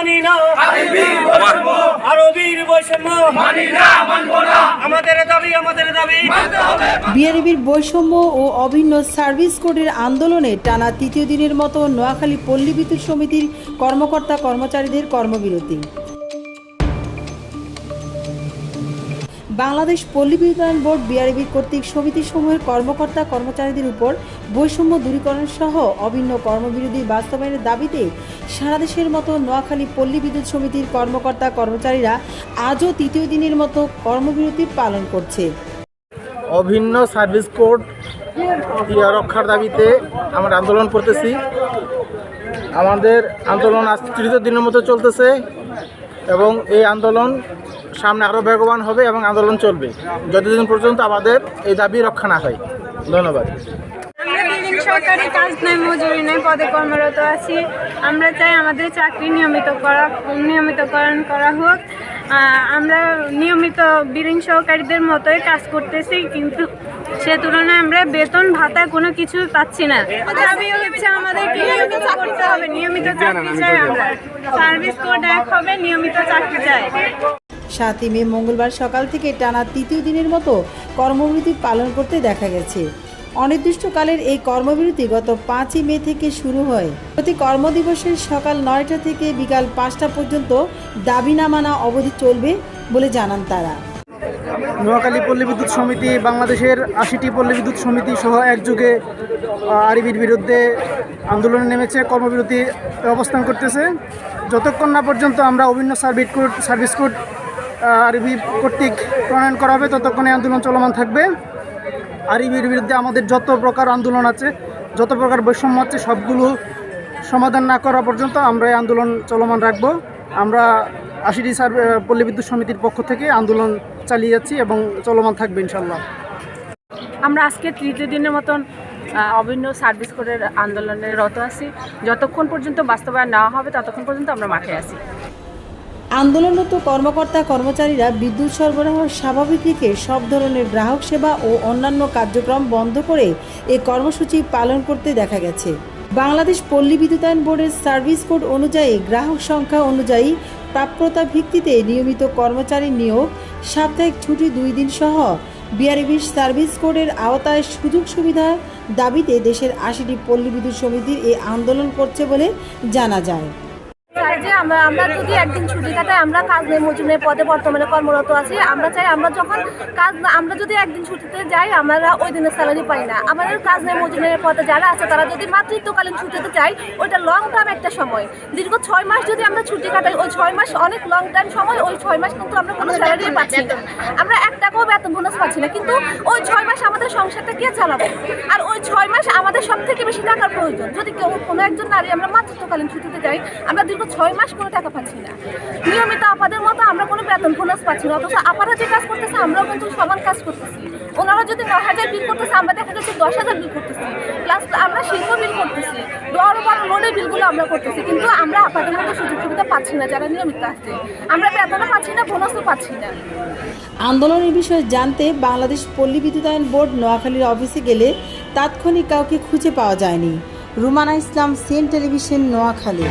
মানি না। আরবির বৈষম্য। আমাদের দাবি আমাদের দাবি। বিআরবির বৈষম্য ও অভিন্ন সার্ভিস কোডের আন্দোলনে টানা তৃতীয় দিনের মতো নোয়াখালী পল্লী বিদ্যুৎ সমিতির কর্মকর্তা কর্মচারীদের কর্মবিরতি। বাংলাদেশ পল্লী বিদ্যুতায়ন বোর্ড বিআরবি কর্তৃক সমিতি সমিতিসমূহের কর্মকর্তা কর্মচারীদের উপর বৈষম্য দূরীকরণ সহ অভিন্ন কর্মবিরোধী বাস্তবায়নের দাবিতে সারা দেশের মতো নোয়াখালী পল্লী বিদ্যুৎ সমিতির কর্মকর্তা কর্মচারীরা আজও তৃতীয় দিনের মতো কর্মবিরতি পালন করছে। অভিন্ন সার্ভিস কোড রক্ষার দাবিতে আমরা আন্দোলন করতেছি। আমাদের আন্দোলন আজ তৃতীয় দিনের মতো চলতেছে এবং এই আন্দোলন সামনে আরও বেগবান হবে এবং আন্দোলন চলবে। যতদিন পর্যন্ত আমাদের এই দাবি রক্ষা না হয়। ধন্যবাদ। সরকারি কাজ নাই, মজুরি নেই, পদে কর্মরত আছি। আমরা চাই আমাদের চাকরি নিয়মিত করা, নিয়মিতকরণ করা হোক। আমরা নিয়মিত বিরিং সহকারীদের মতোই কাজ করতেছি, কিন্তু সে তুলনায় আমরা বেতন, ভাতা কোনো কিছু পাচ্ছি না। দাবি হচ্ছে আমাদেরকে নিয়মিত করতে হবে, নিয়মিত চাকরি চাই আমরা। সার্ভিস কোড এক হবে, নিয়মিত চাকরি চাই। সাতই মে মঙ্গলবার সকাল থেকে টানা তৃতীয় দিনের মতো কর্মবিরতি পালন করতে দেখা গেছে। অনির্দিষ্টকালের এই কর্মবিরতি গত পাঁচই মে থেকে শুরু হয়। প্রতি কর্মদিবসের সকাল নয়টা থেকে বিকাল পাঁচটা পর্যন্ত দাবি না মানা অবধি চলবে বলে জানান তারা। নোয়াখালী পল্লী বিদ্যুৎ সমিতি, বাংলাদেশের আশিটি পল্লী বিদ্যুৎ সমিতি সহ একযোগে আরবির বিরুদ্ধে আন্দোলনে নেমেছে, কর্মবিরতি অবস্থান করতেছে। যতক্ষণ না পর্যন্ত আমরা অভিন্ন সার্ভিস কোড সার্ভিস কোড আরবি কর্তৃক প্রণয়ন করা হবে, ততক্ষণে আন্দোলন চলমান থাকবে। আরবির বিরুদ্ধে আমাদের যত প্রকার আন্দোলন আছে, যত প্রকার বৈষম্য আছে, সবগুলো সমাধান না করা পর্যন্ত আমরা এই আন্দোলন চলমান রাখব। আমরা আশিটি সার পল্লী বিদ্যুৎ সমিতির পক্ষ থেকে আন্দোলন চালিয়ে যাচ্ছি এবং চলমান থাকবে ইনশাল্লাহ আমরা আজকে তৃতীয় দিনের মতন অভিন্ন সার্ভিস কোডের আন্দোলনে রত আছি। যতক্ষণ পর্যন্ত বাস্তবায়ন নেওয়া হবে, ততক্ষণ পর্যন্ত আমরা মাঠে আছি। আন্দোলনরত কর্মকর্তা, কর্মচারীরা বিদ্যুৎ সরবরাহ স্বাভাবিক রেখে সব ধরনের গ্রাহক সেবা ও অন্যান্য কার্যক্রম বন্ধ করে এ কর্মসূচি পালন করতে দেখা গেছে। বাংলাদেশ পল্লী বিদ্যুতায়ন বোর্ডের সার্ভিস কোড অনুযায়ী গ্রাহক সংখ্যা অনুযায়ী প্রাপ্যতা ভিত্তিতে নিয়মিত কর্মচারী নিয়োগ, সাপ্তাহিক ছুটি দুই দিন সহ বিআরবি সার্ভিস কোডের আওতায় সুযোগ সুবিধা দাবিতে দেশের আশিটি পল্লী বিদ্যুৎ সমিতির এই আন্দোলন করছে বলে জানা যায়। চাই যে আমরা আমরা যদি একদিন ছুটি কাটাই আমরা কাজ নেই মজুনের পদে বর্তমানে কর্মরত আছি। আমরা চাই আমরা যখন কাজ আমরা যদি একদিন ছুটিতে যাই আমরা ওই দিনের স্যালারি পাই না। আমাদের কাজ নেই মজুনের পদে যারা আছে তারা যদি মাতৃত্বকালীন ছুটিতে যাই ওইটা লং টার্ম একটা সময়। দীর্ঘ ছয় মাস যদি আমরা ছুটি কাটাই ওই ছয় মাস অনেক লং টার্ম সময় ওই ছয় মাস কিন্তু আমরা কোনো স্যালারি পাচ্ছি না। আমরা এক টাকাও বেতন বোনাস পাচ্ছি না। কিন্তু ওই ছয় মাস আমাদের সংসারটা কে চালাবো? আর ওই ছয় মাস আমাদের সব থেকে বেশি টাকার প্রয়োজন। যদি কেউ কোনো একজন নারী আমরা মাতৃত্বকালীন ছুটিতে যাই আমরা দীর্ঘ ছয় মাস কোনো টাকা পাচ্ছি না। নিয়মিত আপাদের মতো আমরা কোনো বেতন বোনাস পাচ্ছি না, অথচ আপারা যে কাজ করতেছে, আমরাও কিন্তু সমান কাজ করতেছি। ওনারা যদি নয় হাজার বিল করতেছে, আমরা দেখা যাচ্ছে দশ হাজার বিল করতেছি। প্লাস আমরা শিল্প বিল করতেছি। বড় বড় লোনের বিলগুলো আমরা করতেছি, কিন্তু আমরা আপাদের মতো সুযোগ সুবিধা পাচ্ছি না যারা নিয়মিত আসছে। আমরা বেতনও পাচ্ছি না বোনাসও পাচ্ছি না। আন্দোলনের বিষয়ে জানতে বাংলাদেশ পল্লী বিদ্যুতায়ন বোর্ড নোয়াখালীর অফিসে গেলে তাৎক্ষণিক কাউকে খুঁজে পাওয়া যায়নি। Rumana Islam CN television, Noakhali.